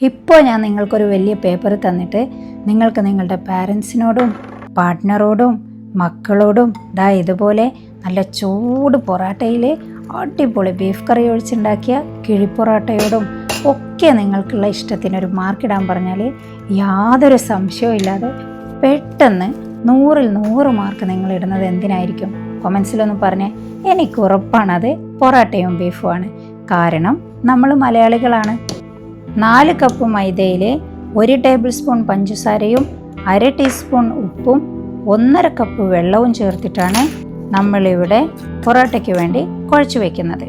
ഇപ്പോൾ ഞാൻ നിങ്ങൾക്കൊരു വലിയ പേപ്പർ തന്നിട്ട് നിങ്ങൾക്ക് നിങ്ങളുടെ പാരൻസിനോടും പാർട്ട്ണറോടും മക്കളോടും ദാ ഇതുപോലെ നല്ല ചൂട് പൊറാട്ടയിൽ അടിപൊളി ബീഫ് കറി ഒഴിച്ചുണ്ടാക്കിയ കിഴിപ്പൊറാട്ടയോടും ഒക്കെ നിങ്ങൾക്കുള്ള ഇഷ്ടത്തിനൊരു മാർക്കിടാൻ പറഞ്ഞാൽ യാതൊരു സംശയവും ഇല്ലാതെ പെട്ടെന്ന് നൂറിൽ നൂറ് മാർക്ക് നിങ്ങൾ ഇടുന്നത് എന്തിനായിരിക്കും? കൊമൻസിലൊന്ന് പറഞ്ഞേ. എനിക്ക് ഉറപ്പാണത് പൊറാട്ടയും ബീഫുമാണ് കാരണം നമ്മൾ മലയാളികളാണ്. നാല് കപ്പ് മൈദയിൽ ഒരു ടേബിൾ സ്പൂൺ പഞ്ചസാരയും അര ടീസ്പൂൺ ഉപ്പും ഒന്നര കപ്പ് വെള്ളവും ചേർത്തിട്ടാണ് നമ്മളിവിടെ പൊറോട്ടയ്ക്ക് വേണ്ടി കുഴച്ച് വയ്ക്കുന്നത്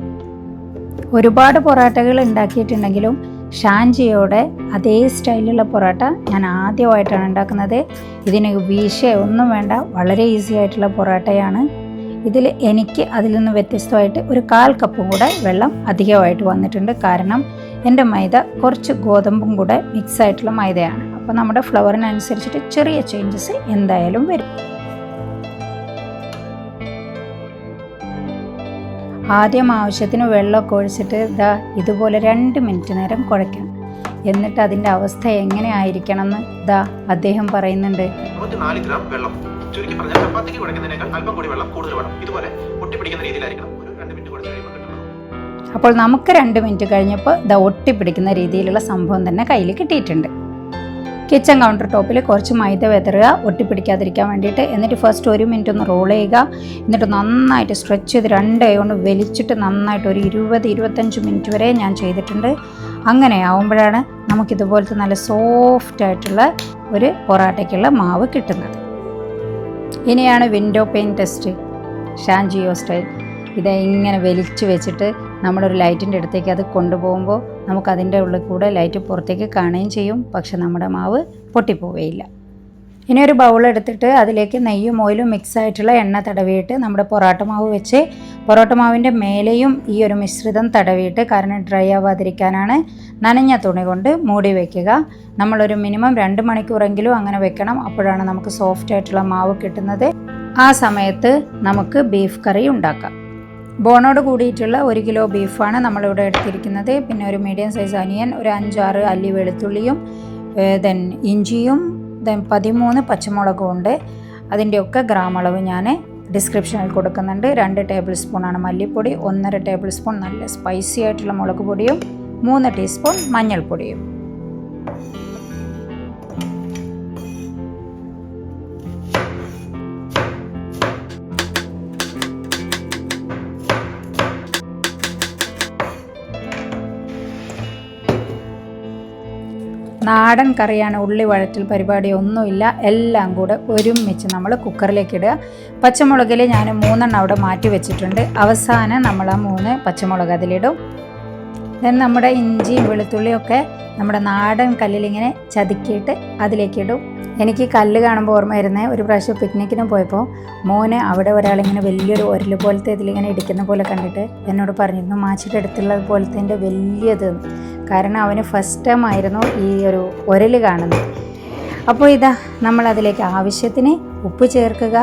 ഒരുപാട് പൊറോട്ടകൾ ഉണ്ടാക്കിയിട്ടുണ്ടെങ്കിലും ഷാൻജിയോടെ അതേ സ്റ്റൈലിലുള്ള പൊറോട്ട ഞാൻ ആദ്യമായിട്ടാണ് ഉണ്ടാക്കുന്നത്. ഇതിന് വീശ ഒന്നും വേണ്ട വളരെ ഈസി ആയിട്ടുള്ള പൊറോട്ടയാണ്. ഇതിൽ എനിക്ക് അതിൽ നിന്ന് വ്യത്യസ്തമായിട്ട് ഒരു കാൽ കപ്പ് കൂടെ വെള്ളം അധികമായിട്ട് വന്നിട്ടുണ്ട്. കാരണം എന്റെ മൈദ കുറച്ച് ഗോതമ്പും കൂടെ മിക്സ് ആയിട്ടുള്ള മൈദയാണ്. അപ്പോൾ നമ്മുടെ ഫ്ലവറിനനുസരിച്ചിട്ട് ചെറിയ ചേഞ്ചസ് എന്തായാലും വരും. ആദ്യം ആവശ്യത്തിന് വെള്ളമൊക്കെ ഒഴിച്ചിട്ട് ഇതാ ഇതുപോലെ രണ്ട് മിനിറ്റ് നേരം കുഴയ്ക്കണം. എന്നിട്ട് അതിന്റെ അവസ്ഥ എങ്ങനെ ആയിരിക്കണം എന്ന് ഇതാ അദ്ദേഹം പറയുന്നുണ്ട്. ഗ്രാം വെള്ളം. ചുരുക്കി പറഞ്ഞാൽ ചപ്പാത്തിക്ക് കുഴക്കുന്നതിനേക്കാൾ അല്പം കൂടി വെള്ളം കൂടുതൽ വേണം. ഇതുപോലെ ഒട്ടിപ്പിടിക്കുന്ന രീതിയിലായിരിക്കണം. അപ്പോൾ നമുക്ക് രണ്ട് മിനിറ്റ് കഴിഞ്ഞപ്പോൾ ദ ഒട്ടിപ്പിടിക്കുന്ന രീതിയിലുള്ള സംഭവം തന്നെ കയ്യിൽ കിട്ടിയിട്ടുണ്ട്. കിച്ചൺ കൗണ്ടർ ടോപ്പിൽ കുറച്ച് മൈദ വെതറുക ഒട്ടിപ്പിടിക്കാതിരിക്കാൻ വേണ്ടിയിട്ട് എന്നിട്ട് ഫസ്റ്റ് ഒരു മിനിറ്റ് ഒന്ന് റോൾ ചെയ്യുക. എന്നിട്ട് നന്നായിട്ട് സ്ട്രെച്ച് ചെയ്ത് രണ്ട് കൈ കൊണ്ട് വലിച്ചിട്ട് നന്നായിട്ട് ഒരു ഇരുപത് ഇരുപത്തഞ്ച് മിനിറ്റ് വരെ ഞാൻ ചെയ്തിട്ടുണ്ട്. അങ്ങനെ ആവുമ്പോഴാണ് നമുക്കിതുപോലത്തെ നല്ല സോഫ്റ്റ് ആയിട്ടുള്ള ഒരു പൊറാട്ടയ്ക്കുള്ള മാവ് കിട്ടുന്നത്. ഇനിയാണ് വിൻഡോ പെയിൻ ടെസ്റ്റ് ഷാൻജിയോ സ്റ്റൈൽ ഇത് ഇങ്ങനെ വലിച്ചു വെച്ചിട്ട് നമ്മളൊരു ലൈറ്റിന്റെ അടുത്തേക്ക് അത് കൊണ്ടുപോകുമ്പോൾ നമുക്കതിന്റെ ഉള്ളിൽ കൂടെ ലൈറ്റ് പുറത്തേക്ക് കാണുകയും ചെയ്യും. പക്ഷെ നമ്മുടെ മാവ് പൊട്ടിപ്പോവുകയില്ല. ഇനി ഒരു ബൗൾ എടുത്തിട്ട് അതിലേക്ക് നെയ്യും ഓയിലും മിക്സ് ആയിട്ടുള്ള എണ്ണ തടവിയിട്ട് നമ്മുടെ പൊറോട്ട മാവ് വെച്ച് പൊറോട്ട മാവിന്റെ മേലെയും ഈ ഒരു മിശ്രിതം തടവിയിട്ട് കാരണം ഡ്രൈ ആവാതിരിക്കാനാണ് നനഞ്ഞ തുണി കൊണ്ട് മൂടി വയ്ക്കുക നമ്മളൊരു മിനിമം രണ്ട് മണിക്കൂറെങ്കിലും അങ്ങനെ വെക്കണം. അപ്പോഴാണ് നമുക്ക് സോഫ്റ്റ് ആയിട്ടുള്ള മാവ് കിട്ടുന്നത്. ആ സമയത്ത് നമുക്ക് ബീഫ് കറി ഉണ്ടാക്കാം. ബോണോട് കൂടിയിട്ടുള്ള ഒരു കിലോ ബീഫാണ് നമ്മളിവിടെ എടുത്തിരിക്കുന്നത്. പിന്നെ ഒരു മീഡിയം സൈസ് അനിയൻ ഒരു അഞ്ചാറ് അല്ലി വെളുത്തുള്ളിയും ദെൻ ഇഞ്ചിയും ദെൻ പതിമൂന്ന് പച്ചമുളകും ഉണ്ട്. അതിന്റെയൊക്കെ ഗ്രാം അളവ് ഞാൻ ഡിസ്ക്രിപ്ഷനിൽ കൊടുക്കുന്നുണ്ട്. രണ്ട് ടേബിൾ സ്പൂണാണ് മല്ലിപ്പൊടി ഒന്നര ടേബിൾ സ്പൂൺ നല്ല സ്പൈസി ആയിട്ടുള്ള മുളക് പൊടിയും മൂന്ന് ടീസ്പൂൺ മഞ്ഞൾപ്പൊടിയും. നാടൻ കറിയാണ് ഉള്ളി വഴറ്റൽ പരിപാടി ഒന്നുമില്ല. എല്ലാം കൂടെ ഒരുമിച്ച് നമ്മൾ കുക്കറിലേക്ക് ഇടുക. പച്ചമുളകിൽ ഞാൻ മൂന്നെണ്ണം അവിടെ മാറ്റി വെച്ചിട്ടുണ്ട്. അവസാനം നമ്മൾ ആ മൂന്ന് പച്ചമുളക് അതിലിടും. ദെൻ നമ്മുടെ ഇഞ്ചിയും വെളുത്തുള്ളിയും ഒക്കെ നമ്മുടെ നാടൻ കല്ലിലിങ്ങനെ ചതുക്കിയിട്ട് അതിലേക്ക് ഇടും. എനിക്ക് കല്ല് കാണുമ്പോൾ ഓർമ്മ വരുന്നത് ഒരു പ്രാവശ്യം പിക്നിക്കിന് പോയപ്പോൾ മോന് അവിടെ ഒരാളിങ്ങനെ വലിയൊരു ഒരൽ പോലത്തെ ഇതിലിങ്ങനെ ഇടിക്കുന്ന പോലെ കണ്ടിട്ട് എന്നോട് പറഞ്ഞിരുന്നു മാച്ചിട്ട് അടുത്തുള്ളത് പോലത്തെ എന്റെ വലിയത്. കാരണം അവന് ഫസ്റ്റ് ടൈം ആയിരുന്നു ഈ ഒരു ഒരൽ കാണുന്നത്. അപ്പോൾ ഇതാ നമ്മൾ അതിലേക്ക് ആവശ്യത്തിന് ഉപ്പ് ചേർക്കുക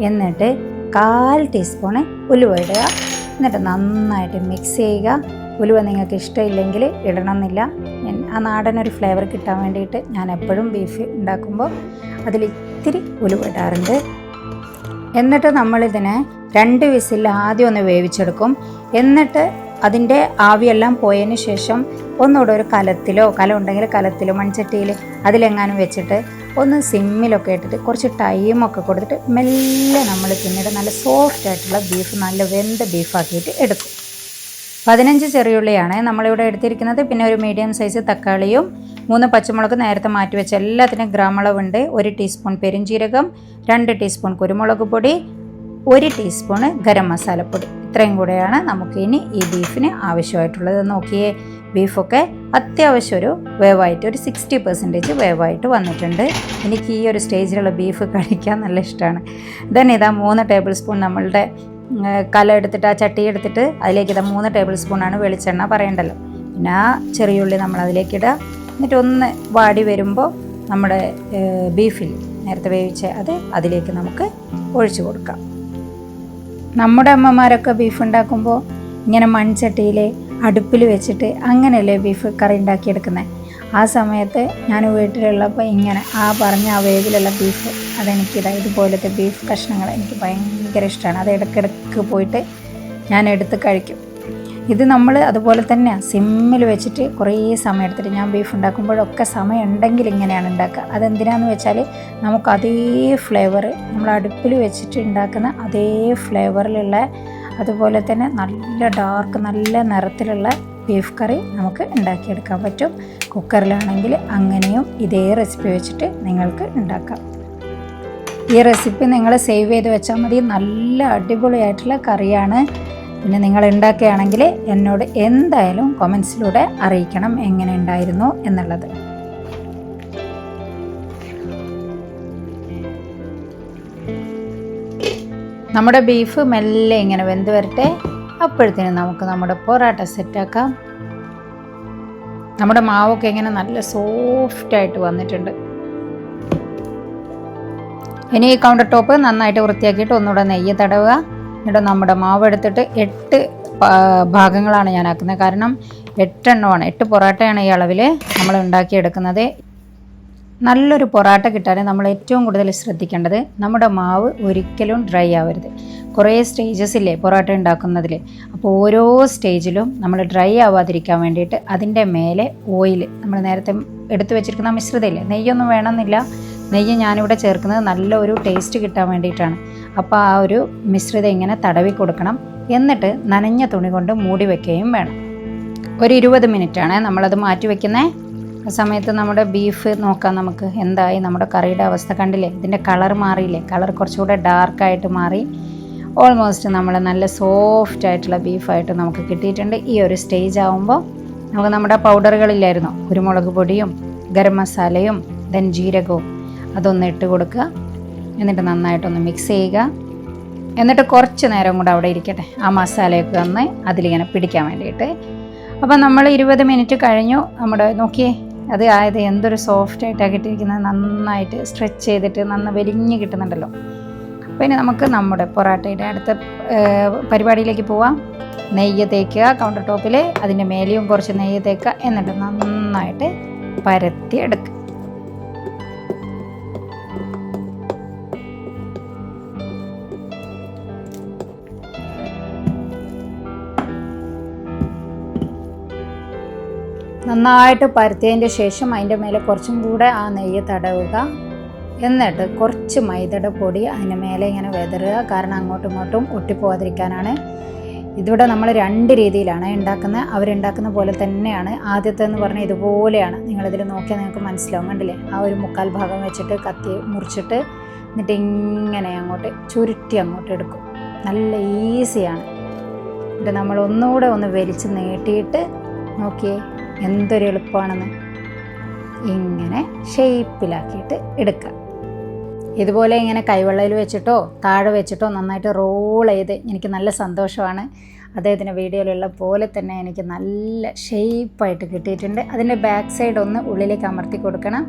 എന്നിട്ട് കാൽ ടീസ്പൂണ് ഉലുവ ഇടുക എന്നിട്ട് നന്നായിട്ട് മിക്സ് ചെയ്യുക. ഉലുവ നിങ്ങൾക്ക് ഇഷ്ടമില്ലെങ്കിൽ ഇടണമെന്നില്ല. ഞാൻ ആ നാടനൊരു ഫ്ലേവർ കിട്ടാൻ വേണ്ടിയിട്ട് ഞാൻ എപ്പോഴും ബീഫ് ഉണ്ടാക്കുമ്പോൾ അതിൽ ഇത്തിരി ഉലുവ ഇടാറുണ്ട്. എന്നിട്ട് നമ്മളിതിനെ രണ്ട് വിസിൽ ആദ്യം ഒന്ന് വേവിച്ചെടുക്കും. എന്നിട്ട് അതിന്റെ ആവിയെല്ലാം പോയതിന് ശേഷം ഒന്നുകൂടെ ഒരു കലത്തിലോ കലം ഉണ്ടെങ്കിൽ കലത്തിലോ മൺചട്ടിയിൽ അതിലെങ്ങാനും വെച്ചിട്ട് ഒന്ന് സിമ്മിലൊക്കെ ഇട്ടിട്ട് കുറച്ച് ടൈമൊക്കെ കൊടുത്തിട്ട് മെല്ലെ നമ്മൾ പിന്നീട് നല്ല സോഫ്റ്റ് ആയിട്ടുള്ള ബീഫ് നല്ല വെന്ത ബീഫാക്കിയിട്ട് എടുക്കും. പതിനഞ്ച് ചെറിയുള്ളിയാണ് നമ്മളിവിടെ എടുത്തിരിക്കുന്നത്. പിന്നെ ഒരു മീഡിയം സൈസ് തക്കാളിയും മൂന്ന് പച്ചമുളക് നേരത്തെ മാറ്റി വെച്ച എല്ലാത്തിനും ഗ്രാമളവുണ്ട് ഒരു ടീസ്പൂൺ പെരിഞ്ജീരകം രണ്ട് ടീസ്പൂൺ കുരുമുളക് പൊടി ഒരു ടീസ്പൂണ് ഗരം മസാലപ്പൊടി. ഇത്രയും കൂടെയാണ് നമുക്ക് ഇനി ഈ ബീഫിന് ആവശ്യമായിട്ടുള്ളത്. നോക്കിയേ ബീഫൊക്കെ അത്യാവശ്യം ഒരു വേവായിട്ട് ഒരു സിക്സ്റ്റി പെർസെന്റേജ് വേവായിട്ട് വന്നിട്ടുണ്ട്. എനിക്ക് ഈ ഒരു സ്റ്റേജിലുള്ള ബീഫ് കഴിക്കാൻ നല്ല ഇഷ്ടമാണ് ദെൻ ഇതാ മൂന്ന് ടേബിൾ സ്പൂൺ നമ്മളുടെ കല എടുത്തിട്ട് ആ ചട്ടി എടുത്തിട്ട് അതിലേക്ക് ഇതാ മൂന്ന് ടേബിൾ സ്പൂണാണ് വെളിച്ചെണ്ണ പറയണ്ടല്ലോ പിന്നെ ആ ചെറിയുള്ളി നമ്മൾ അതിലേക്ക് ഇടുക. എന്നിട്ട് ഒന്ന് വാടി വരുമ്പോൾ നമ്മുടെ ബീഫിൽ നേരത്തെ വേവിച്ച അത് അതിലേക്ക് നമുക്ക് ഒഴിച്ചു കൊടുക്കാം. നമ്മുടെ അമ്മമാരൊക്കെ ബീഫ് ഉണ്ടാക്കുമ്പോൾ ഇങ്ങനെ മൺചട്ടിയിൽ അടുപ്പിൽ വെച്ചിട്ട് അങ്ങനെയല്ലേ ബീഫ് കറി ഉണ്ടാക്കിയെടുക്കുന്നത്? ആ സമയത്ത് ഞാൻ വീട്ടിലുള്ളപ്പോൾ ഇങ്ങനെ ആ പറഞ്ഞ ആ വേവിലുള്ള ബീഫ് അതെനിക്കിതാ ഇതുപോലത്തെ ബീഫ് കഷ്ണങ്ങൾ എനിക്ക് ഭയങ്കര ഇഷ്ടമാണ്. അത് ഇടയ്ക്കിടയ്ക്ക് പോയിട്ട് ഞാൻ എടുത്ത് കഴിക്കും. ഇത് നമ്മൾ അതുപോലെ തന്നെ സിമ്മിൽ വെച്ചിട്ട് കുറേ സമയം എടുത്തിട്ട് ഞാൻ ബീഫ് ഉണ്ടാക്കുമ്പോഴൊക്കെ സമയം ഉണ്ടെങ്കിൽ ഇങ്ങനെയാണ് ഉണ്ടാക്കുക. അതെന്തിനാന്ന് വെച്ചാൽ നമുക്ക് അതേ ഫ്ലേവർ നമ്മൾ അടുപ്പിൽ വെച്ചിട്ട് ഉണ്ടാക്കുന്ന അതേ ഫ്ലേവറിലുള്ള അതുപോലെ തന്നെ നല്ല ഡാർക്ക് നല്ല നിറത്തിലുള്ള ബീഫ് കറി നമുക്ക് ഉണ്ടാക്കിയെടുക്കാൻ പറ്റും. കുക്കറിലാണെങ്കിൽ അങ്ങനെയും ഇതേ റെസിപ്പി വെച്ചിട്ട് നിങ്ങൾക്ക് ഉണ്ടാക്കാം. ഈ റെസിപ്പി നിങ്ങൾ സേവ് ചെയ്ത് വെച്ചാൽ മതി. നല്ല അടിപൊളിയായിട്ടുള്ള കറിയാണ്. പിന്നെ നിങ്ങൾ ഉണ്ടാക്കുകയാണെങ്കിൽ എന്നോട് എന്തായാലും കൊമൻസിലൂടെ അറിയിക്കണം എങ്ങനെ ഉണ്ടായിരുന്നു എന്നുള്ളത്. നമ്മുടെ ബീഫ് മെല്ലെ ഇങ്ങനെ വെന്ത് വരട്ടെ. അപ്പോഴത്തേനും നമുക്ക് നമ്മുടെ പൊറാട്ട സെറ്റാക്കാം. നമ്മുടെ മാവൊക്കെ ഇങ്ങനെ നല്ല സോഫ്റ്റ് ആയിട്ട് വന്നിട്ടുണ്ട്. ഇനി ഈ കൗണ്ടർ ടോപ്പ് നന്നായിട്ട് വൃത്തിയാക്കിയിട്ട് ഒന്നുകൂടെ നെയ്യ് തടവുക. എന്നിട്ട് നമ്മുടെ മാവ് എടുത്തിട്ട് എട്ട് ഭാഗങ്ങളാണ് ഞാൻ ആക്കുന്നത്. കാരണം എട്ടെണ്ണമാണ് എട്ട് പൊറോട്ടയാണ് ഈ അളവിൽ നമ്മൾ ഉണ്ടാക്കിയെടുക്കുന്നത്. നല്ലൊരു പൊറാട്ട കിട്ടാൻ നമ്മൾ ഏറ്റവും കൂടുതൽ ശ്രദ്ധിക്കേണ്ടത്. നമ്മുടെ മാവ് ഒരിക്കലും ഡ്രൈ ആവരുത്. കുറേ സ്റ്റേജസ് ഇല്ലേ പൊറാട്ട ഉണ്ടാക്കുന്നതിൽ അപ്പോൾ ഓരോ സ്റ്റേജിലും നമ്മൾ ഡ്രൈ ആവാതിരിക്കാൻ വേണ്ടിയിട്ട് അതിന്റെ മേലെ ഓയിൽ നമ്മൾ നേരത്തെ എടുത്തു വെച്ചിരിക്കുന്ന മിശ്രിതയില്ലേ നെയ്യൊന്നും വേണമെന്നില്ല. നെയ്യ് ഞാനിവിടെ ചേർക്കുന്നത് നല്ല ഒരു ടേസ്റ്റ് കിട്ടാൻ വേണ്ടിയിട്ടാണ്. അപ്പോൾ ആ ഒരു മിശ്രിതം ഇങ്ങനെ തടവി കൊടുക്കണം. എന്നിട്ട് നനഞ്ഞ തുണി കൊണ്ട് മൂടി വെക്കുകയും വേണം. ഒരു ഇരുപത് മിനിറ്റാണ് നമ്മളത് മാറ്റി വെക്കുന്നത് ആ സമയത്ത് നമ്മുടെ ബീഫ് നോക്കാം നമുക്ക്. എന്തായി? നമ്മുടെ കറിയുടെ അവസ്ഥ കണ്ടില്ലേ? ഇതിന്റെ കളർ മാറിയില്ലേ? കളർ കുറച്ചുകൂടെ ഡാർക്കായിട്ട് മാറി. ഓൾമോസ്റ്റ് നമ്മൾ നല്ല സോഫ്റ്റ് ആയിട്ടുള്ള ബീഫായിട്ട് നമുക്ക് കിട്ടിയിട്ടുണ്ട്. ഈ ഒരു സ്റ്റേജ് ആകുമ്പോൾ നമുക്ക് നമ്മുടെ പൗഡറുകളില്ലായിരുന്നു കുരുമുളക് പൊടിയും ഗരം മസാലയും ദെൻ ജീരകവും. അതൊന്ന് ഇട്ട് കൊടുക്കുക. എന്നിട്ട് നന്നായിട്ടൊന്ന് മിക്സ് ചെയ്യുക. എന്നിട്ട് കുറച്ച് നേരം കൂടെ അവിടെ ഇരിക്കട്ടെ. ആ മസാലയൊക്കെ ഒന്ന് അതിലിങ്ങനെ പിടിക്കാൻ വേണ്ടിയിട്ട്. അപ്പം നമ്മൾ ഇരുപത് മിനിറ്റ് കഴിഞ്ഞു. നമ്മുടെ നോക്കിയേ അത് ആയത് എന്തൊരു സോഫ്റ്റ് ആയിട്ടാണ് കിട്ടിയിരിക്കുന്നത്. നന്നായിട്ട് സ്ട്രെച്ച് ചെയ്തിട്ട് നന്ന വലിഞ്ഞ് കിട്ടുന്നുണ്ടല്ലോ. അപ്പോൾ ഇനി നമുക്ക് നമ്മുടെ പൊറാട്ടയുടെ അടുത്ത പരിപാടിയിലേക്ക് പോവാം. നെയ്യ് തേക്കുക കൗണ്ടർ ടോപ്പിൽ അതിന്റെ മേലെയും കുറച്ച് നെയ്യ് തേക്കുക എന്നിട്ട് നന്നായിട്ട് പരത്തി എടുക്കുക. നന്നായിട്ട് പരത്തിയതിന്റെ ശേഷം അതിന്റെ മേലെ കുറച്ചും കൂടെ ആ നെയ്യ് തടവുക. എന്നിട്ട് കുറച്ച് മൈദയുടെ പൊടി അതിന്റെ മേലെ ഇങ്ങനെ വെതറുക. കാരണം അങ്ങോട്ടും ഇങ്ങോട്ടും ഒട്ടിപ്പോവാതിരിക്കാനാണ്. ഇതിവിടെ നമ്മൾ രണ്ട് രീതിയിലാണ് ഉണ്ടാക്കുന്നത്. അവരുണ്ടാക്കുന്ന പോലെ തന്നെയാണ്. ആദ്യത്തെ എന്ന് പറഞ്ഞാൽ ഇതുപോലെയാണ്. നിങ്ങളിതിൽ നോക്കിയാൽ നിങ്ങൾക്ക് മനസ്സിലാവും. കണ്ടില്ലേ? ആ ഒരു മുക്കാൽ ഭാഗം വെച്ചിട്ട് കത്തി മുറിച്ചിട്ട് എന്നിട്ട് ഇങ്ങനെ അങ്ങോട്ട് ചുരുട്ടി അങ്ങോട്ട് എടുക്കും. നല്ല ഈസിയാണ്. എന്നിട്ട് നമ്മൾ ഒന്നുകൂടെ ഒന്ന് വലിച്ച് നീട്ടിയിട്ട് നോക്കിയേ. എന്തൊരു എളുപ്പമാണെന്ന് ഇങ്ങനെ ഷേപ്പിലാക്കിയിട്ട് എടുക്കുക. ഇതുപോലെ ഇങ്ങനെ കൈവെള്ളയിൽ വെച്ചിട്ടോ താഴെ വെച്ചിട്ടോ നന്നായിട്ട് റോൾ ചെയ്ത് എനിക്ക് നല്ല സന്തോഷമാണ്. അദ്ദേഹത്തിന്റെ വീഡിയോയിലുള്ള പോലെ തന്നെ എനിക്ക് നല്ല ഷേപ്പായിട്ട് കിട്ടിയിട്ടുണ്ട്. അതിന്റെ ബാക്ക് സൈഡ് ഒന്ന് ഉള്ളിലേക്ക് അമർത്തി കൊടുക്കണം.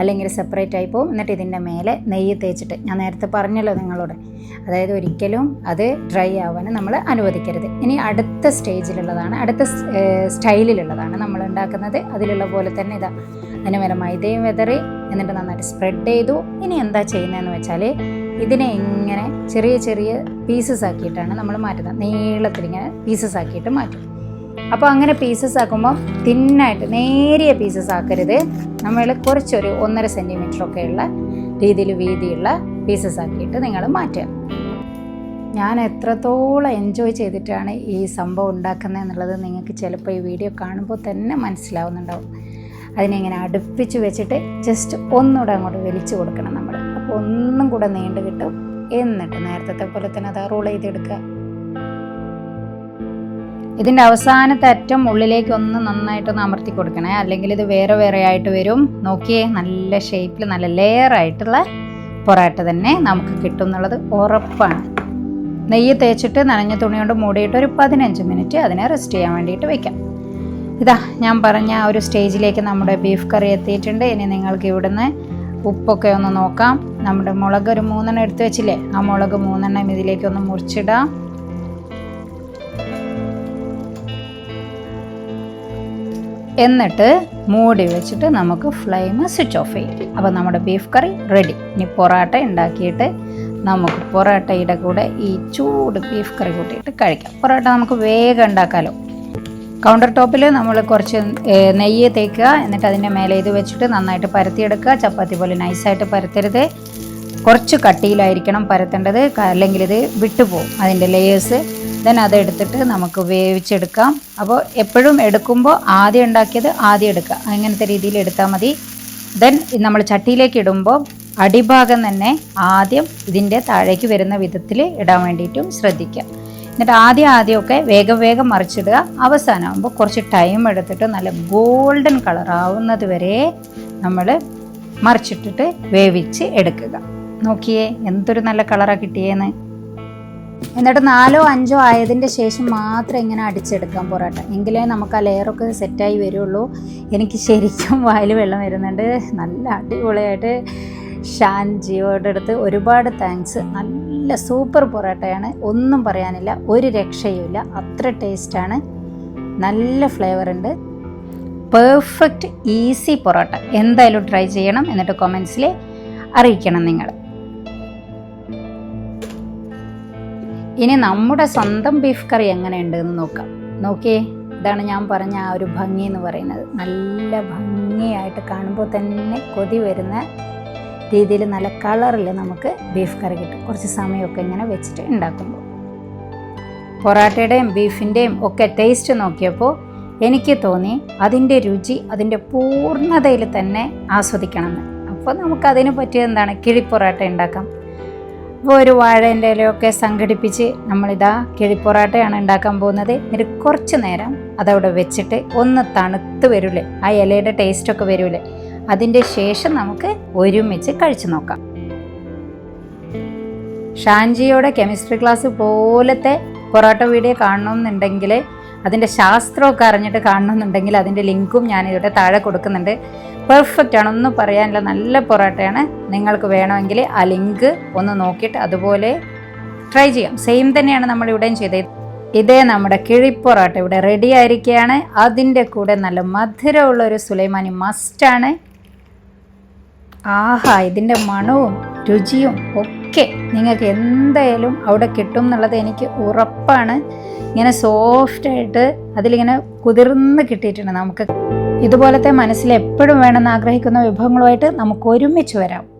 അല്ലെങ്കിൽ സെപ്പറേറ്റ് ആയി പോകും. എന്നിട്ട് ഇതിന്റെ മേലെ നെയ്യ് തേച്ചിട്ട് ഞാൻ നേരത്തെ പറഞ്ഞല്ലോ നിങ്ങളോട്. അതായത് ഒരിക്കലും അത് ഡ്രൈ ആവാൻ നമ്മൾ അനുവദിക്കരുത്. ഇനി അടുത്ത സ്റ്റേജിലുള്ളതാണ് അടുത്ത സ്റ്റൈലിലുള്ളതാണ് നമ്മൾ ഉണ്ടാക്കുന്നത്. അതിലുള്ള പോലെ തന്നെ ഇതാ. അതിന് മേലെ മൈദയും വെതറി എന്നിട്ട് നന്നായിട്ട് സ്പ്രെഡ് ചെയ്തു. ഇനി എന്താ ചെയ്യുന്നതെന്ന് വെച്ചാൽ ഇതിനെ ഇങ്ങനെ ചെറിയ ചെറിയ പീസസ് ആക്കിയിട്ടാണ് നമ്മൾ മാറ്റുന്നത്. നീളത്തിൽ ഇങ്ങനെ പീസസ് ആക്കിയിട്ട് മാറ്റും. അപ്പോൾ അങ്ങനെ പീസസ് ആക്കുമ്പോൾ തിന്നായിട്ട് നേരിയ പീസസ് ആക്കരുത്. നമ്മൾ കുറച്ചൊരു ഒന്നര സെന്റിമീറ്റർ ഒക്കെ ഉള്ള രീതിയിൽ വീതിയുള്ള പീസസ് ആക്കിയിട്ട് നിങ്ങൾ മാറ്റുക. ഞാൻ എത്രത്തോളം എൻജോയ് ചെയ്തിട്ടാണ് ഈ സംഭവം ഉണ്ടാക്കുന്നത് എന്നുള്ളത് നിങ്ങൾക്ക് ചിലപ്പോൾ ഈ വീഡിയോ കാണുമ്പോൾ തന്നെ മനസ്സിലാവുന്നുണ്ടാവും. അതിനെ ഇങ്ങനെ അടുപ്പിച്ച് വെച്ചിട്ട് ജസ്റ്റ് ഒന്നുകൂടെ അങ്ങോട്ട് വലിച്ചു കൊടുക്കണം നമ്മൾ. ഒന്നും കൂടെ നീണ്ടു കിട്ടും. എന്നിട്ട് നേരത്തെ പോലെ തന്നെ അത് റോൾ ചെയ്തെടുക്കുക ഇതിന്റെ അവസാനത്തെ അറ്റം ഉള്ളിലേക്ക് ഒന്ന് നന്നായിട്ടൊന്ന് അമർത്തി കൊടുക്കണേ. അല്ലെങ്കിൽ ഇത് വേറെ വേറെ ആയിട്ട് വരും. നോക്കിയേ നല്ല ഷേപ്പിൽ നല്ല ലെയർ ആയിട്ടുള്ള പൊറാട്ട തന്നെ നമുക്ക് കിട്ടും എന്നുള്ളത് ഉറപ്പാണ്. നെയ്യ് തേച്ചിട്ട് നനഞ്ഞ തുണി കൊണ്ട് മൂടിയിട്ട് ഒരു പതിനഞ്ച് മിനിറ്റ് അതിനെ റെസ്റ്റ് ചെയ്യാൻ വേണ്ടിയിട്ട് വെക്കാം. ഇതാ ഞാൻ പറഞ്ഞ ആ ഒരു സ്റ്റേജിലേക്ക് നമ്മുടെ ബീഫ് കറി എത്തിയിട്ടുണ്ട്. ഇനി നിങ്ങൾക്ക് ഇവിടുന്ന് ഉപ്പൊക്കെ ഒന്ന് നോക്കാം. നമ്മുടെ മുളക് ഒരു മൂന്നെണ്ണം എടുത്തു വെച്ചില്ലേ? ആ മുളക് മൂന്നെണ്ണം ഇതിലേക്ക് ഒന്ന് മുറിച്ചിടാം. എന്നിട്ട് മൂടി വെച്ചിട്ട് നമുക്ക് ഫ്ലെയിം സ്വിച്ച് ഓഫ് ചെയ്യും. അപ്പോൾ നമ്മുടെ ബീഫ് കറി റെഡി. ഇനി പൊറോട്ട ഉണ്ടാക്കിയിട്ട് നമുക്ക് പൊറോട്ടയുടെ കൂടെ ഈ ചൂട് ബീഫ് കറി കൂട്ടിയിട്ട് കഴിക്കാം. പൊറോട്ട നമുക്ക് വേഗം ഉണ്ടാക്കാമല്ലോ കൗണ്ടർ ടോപ്പിൽ നമ്മൾ കുറച്ച് നെയ്യ് തേക്കുക എന്നിട്ട് അതിന്റെ മേലെ ഇത് വെച്ചിട്ട് നന്നായിട്ട് പരത്തിയെടുക്കുക. ചപ്പാത്തി പോലെ നൈസായിട്ട് പരത്തരുത്. കുറച്ച് കട്ടിയിലായിരിക്കണം പരത്തേണ്ടത്. അല്ലെങ്കിൽ ഇത് വിട്ടുപോകും അതിന്റെ ലെയേഴ്സ് ദെൻ അതെടുത്തിട്ട് നമുക്ക് വേവിച്ചെടുക്കാം. അപ്പോൾ എപ്പോഴും എടുക്കുമ്പോൾ ആദ്യം ഉണ്ടാക്കിയത് ആദ്യം എടുക്കുക. അങ്ങനത്തെ രീതിയിൽ എടുത്താൽ മതി. ദെൻ നമ്മൾ ചട്ടിയിലേക്ക് ഇടുമ്പോൾ അടിഭാഗം തന്നെ ആദ്യം ഇതിന്റെ താഴേക്ക് വരുന്ന വിധത്തിൽ ഇടാൻ വേണ്ടിയിട്ടും ശ്രദ്ധിക്കുക. എന്നിട്ട് ആദ്യം ആദ്യമൊക്കെ വേഗം വേഗം മറിച്ചിടുക. അവസാനമാകുമ്പോൾ കുറച്ച് ടൈം എടുത്തിട്ട് നല്ല ഗോൾഡൻ കളർ ആവുന്നത് വരെ നമ്മൾ മറിച്ചിട്ടിട്ട് വേവിച്ച് എടുക്കുക. നോക്കിയേ എന്തൊരു നല്ല കളറാണ് കിട്ടിയേന്ന്. എന്നിട്ട് നാലോ അഞ്ചോ ആയതിന്റെ ശേഷം മാത്രം ഇങ്ങനെ അടിച്ചെടുക്കാം പൊറോട്ട എങ്കിലേ നമുക്ക് ആ ലെയറൊക്കെ സെറ്റായി വരുള്ളൂ. എനിക്ക് ശരിക്കും വായിൽ വെള്ളം വരുന്നുണ്ട്. നല്ല അടിപൊളിയായിട്ട് ഷാൻ ജിയോയുടെ അടുത്ത് ഒരുപാട് താങ്ക്സ്. നല്ല സൂപ്പർ പൊറോട്ടയാണ്. ഒന്നും പറയാനില്ല. ഒരു രക്ഷയുമില്ല. അത്ര ടേസ്റ്റാണ്. നല്ല ഫ്ലേവർ ഉണ്ട്. Perfect easy parotta. എന്തായാലും ട്രൈ ചെയ്യണം എന്നിട്ട് കൊമൻസിൽ അറിയിക്കണം നിങ്ങൾ ഇനി നമ്മുടെ സ്വന്തം ബീഫ് കറി എങ്ങനെയുണ്ട് എന്ന് നോക്കാം. നോക്കിയേ ഇതാണ് ഞാൻ പറഞ്ഞ ആ ഒരു ഭംഗി എന്ന് പറയുന്നത്. നല്ല ഭംഗിയായിട്ട് കാണുമ്പോൾ തന്നെ കൊതി വരുന്ന രീതിയിൽ നല്ല കളറിൽ നമുക്ക് ബീഫ് കറി കിട്ടും. കുറച്ച് സമയമൊക്കെ ഇങ്ങനെ വെച്ചിട്ട് ഉണ്ടാക്കുമ്പോൾ. പൊറാട്ടയുടെയും ബീഫിന്റെയും ഒക്കെ ടേസ്റ്റ് നോക്കിയപ്പോൾ എനിക്ക് തോന്നി അതിന്റെ രുചി അതിന്റെ പൂർണതയിൽ തന്നെ ആസ്വദിക്കണമെന്ന്. അപ്പോൾ നമുക്ക് അതിന് പറ്റിയത് എന്താണ്? കിഴിപ്പൊറാട്ട ഉണ്ടാക്കാം. അപ്പോൾ ഒരു വാഴേന്റെ ഇലയൊക്കെ സംഘടിപ്പിച്ച് നമ്മളിതാ കിഴിപ്പൊറാട്ടയാണ് ഉണ്ടാക്കാൻ പോകുന്നത്. എന്നിട്ട് കുറച്ച് നേരം അതവിടെ വെച്ചിട്ട് ഒന്ന് തണുത്ത് വരൂലേ. ആ ഇലയുടെ ടേസ്റ്റൊക്കെ വരൂലേ. അതിന്റെ ശേഷം നമുക്ക് ഒരുമിച്ച് കഴിച്ചു നോക്കാം. ഷാൻജിയുടെ കെമിസ്ട്രി ക്ലാസ് പോലത്തെ പൊറോട്ട വീഡിയോ കാണണമെന്നുണ്ടെങ്കിൽ അതിന്റെ ശാസ്ത്രമൊക്കെ അറിഞ്ഞിട്ട് കാണണമെന്നുണ്ടെങ്കിൽ അതിന്റെ ലിങ്കും ഞാൻ ഇവിടെ താഴെ കൊടുക്കുന്നുണ്ട്. പെർഫെക്റ്റ് ആണ്. ഒന്നും പറയാനില്ല. നല്ല പൊറോട്ടയാണ്. നിങ്ങൾക്ക് വേണമെങ്കിൽ ആ ലിങ്ക് ഒന്ന് നോക്കിയിട്ട് അതുപോലെ ട്രൈ ചെയ്യാം. സെയിം തന്നെയാണ് നമ്മൾ ഇവിടെയും ചെയ്തത്. ഇതേ നമ്മുടെ കിഴിപ്പൊറോട്ട ഇവിടെ റെഡി ആയിരിക്കുകയാണ്. അതിന്റെ കൂടെ നല്ല മധുരമുള്ള ഒരു സുലൈമാനി മസ്റ്റാണ് ആഹാ ഇതിന്റെ മണവും രുചിയും ഒക്കെ നിങ്ങൾക്ക് എന്തായാലും അവിടെ കിട്ടും എന്നുള്ളത് എനിക്ക് ഉറപ്പാണ്. ഇങ്ങനെ സോഫ്റ്റായിട്ട് അതിലിങ്ങനെ കുതിർന്ന് കിട്ടിയിട്ടുണ്ട് നമുക്ക്. ഇതുപോലത്തെ മനസ്സിൽ എപ്പോഴും വേണമെന്ന് ആഗ്രഹിക്കുന്ന വിഭവങ്ങളുമായിട്ട് നമുക്ക് ഒരുമിച്ച് വരാം.